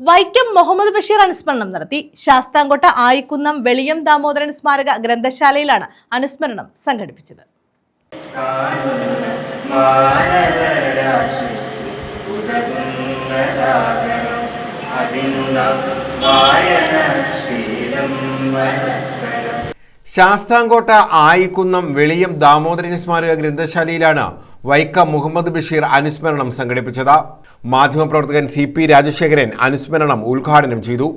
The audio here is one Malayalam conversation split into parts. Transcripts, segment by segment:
വൈക്കം മുഹമ്മദ് ബഷീർ അനുസ്മരണം നടത്തി. ശാസ്താംകോട്ട ആയിക്കുന്നം വെളിയം ദാമോദരൻ സ്മാരക ഗ്രന്ഥശാലയിലാണ് അനുസ്മരണം സംഘടിപ്പിച്ചത്. ശാസ്താംകോട്ട ആയിക്കുന്നം വെളിയം ദാമോദരൻ സ്മാരക ഗ്രന്ഥശാലയിലാണ് വൈക്കം മുഹമ്മദ് ബഷീർ അനുസ്മരണം സംഘടിപ്പിച്ചത്. മാധ്യമപ്രവർത്തകൻ സി പി രാജശേഖരൻ അനുസ്മരണം ഉദ്ഘാടനം ചെയ്തു.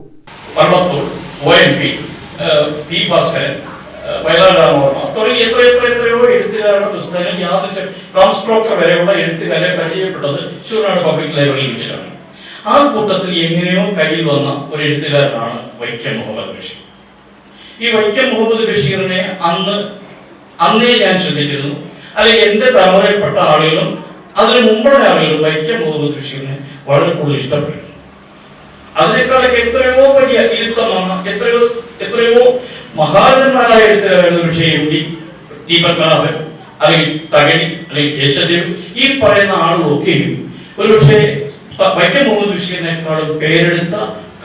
തുടങ്ങി എത്ര എത്ര എത്രയോ എഴുത്തുകാരുടെ പുസ്തകങ്ങൾ യാതൊരു ടോം സ്ട്രോക്കർ വരെയുള്ള എഴുത്തുകാരെ പരിചയപ്പെട്ടത് ശൂരനാട് പബ്ലിക് ലൈബ്രറിയിൽ വെച്ചിട്ടാണ് ആ കൂട്ടത്തിൽ എങ്ങനെയോ കയ്യിൽ വന്ന ഒരു എഴുത്തുകാരനാണ് വൈക്കം മുഹമ്മദ് ബഷീർ. ഈ വൈക്കം മുഹമ്മദ് ബഷീറിനെ അന്ന് അന്നേ ഞാൻ ശ്രദ്ധിച്ചിരുന്നു. അല്ലെങ്കിൽ എന്റെ തലമുറയിൽപ്പെട്ട ആളുകളും അതിന് മുമ്പുള്ള ആളുകളും വൈക്കം മുഹമ്മദ് ബഷീറിനെ വളരെ കൂടുതൽ ഇഷ്ടപ്പെട്ടു. അതിനേക്കാളൊക്കെ എത്രയോ വലിയ ഇരുത്തമാണ് എത്രയോ എത്രയോ മഹാജന്മാരായ എഴുത്തുകാരാണ് പക്ഷേ എം അല്ലെങ്കിൽ തകഴി അല്ലെങ്കിൽ കേശദേവ് ഈ പറയുന്ന ആളുകളൊക്കെയും ഒരുപക്ഷെ വൈക്കം മുഹമ്മദ് ബഷീറിനേക്കാളും പേരെടുത്ത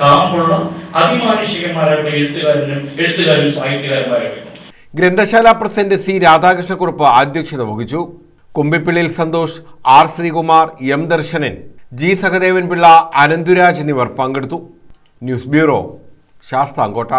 കാമ്പുള്ള അതിമാനുഷികന്മാരായിട്ടുള്ള എഴുത്തുകാരനും എഴുത്തുകാരും സാഹിത്യകാരന്മാരായിരുന്നു ഗ്രന്ഥശാല പ്രസിഡന്റ് സി രാധാകൃഷ്ണക്കുറുപ്പ് അധ്യക്ഷത വഹിച്ചു. കുമ്പിപ്പിള്ളിൽ Santhosh R Sreekumar M Darsanan G Sahadevan Pillai Ananturaj എന്നിവർ പങ്കെടുത്തു. News bureau Sasthamkotta.